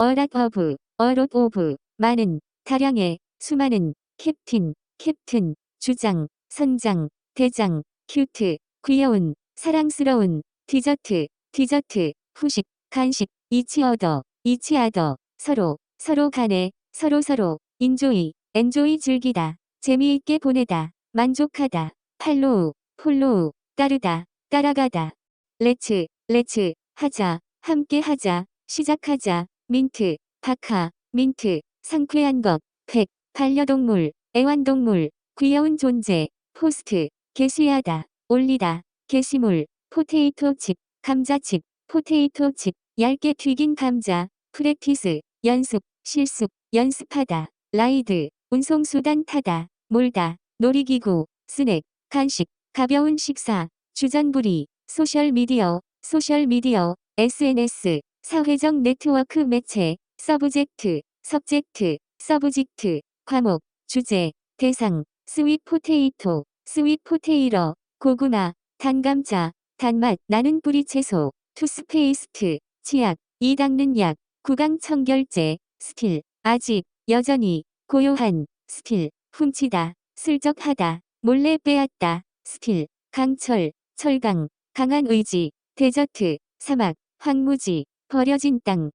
어락 어브, 어롯 오브, 많은, 다량의, 수많은, 캡틴, 캡튼, 주장, 선장, 대장, 큐트, 귀여운, 사랑스러운, 디저트, 디저트, 후식, 간식, 이치어더, 이치아더, 서로, 서로 간에, 서로 서로, 인조이, 엔조이 즐기다, 재미있게 보내다, 만족하다, 팔로우, 폴로우, 따르다, 따라가다. 레츠, 레츠, 하자, 함께 하자, 시작하자, 민트, 박하, 민트, 상쾌한 것, 백, 반려동물, 애완동물, 귀여운 존재, 포스트, 게시하다, 올리다, 게시물, 포테이토 칩, 감자칩, 포테이토 칩, 얇게 튀긴 감자, 프랙티스, 연습, 실습, 연습하다, 라이드, 운송수단 타다, 몰다, 놀이기구, 스낵, 간식, 가벼운 식사, 주전부리, 소셜미디어, 소셜미디어, SNS, 사회적 네트워크 매체, 서브젝트, 서젝트, 서브직트, 과목, 주제, 대상, 스윗 포테이토, 스윗 포테이러, 고구마, 단감자, 단맛 나는 뿌리 채소, 투스페이스트, 치약, 이 닦는 약, 구강 청결제, 스틸, 아직, 여전히, 고요한, 스틸, 훔치다, 슬쩍하다, 몰래 빼앗다, 스틸, 강철, 철강, 강한 의지, 데저트, 사막, 황무지, 버려진 땅,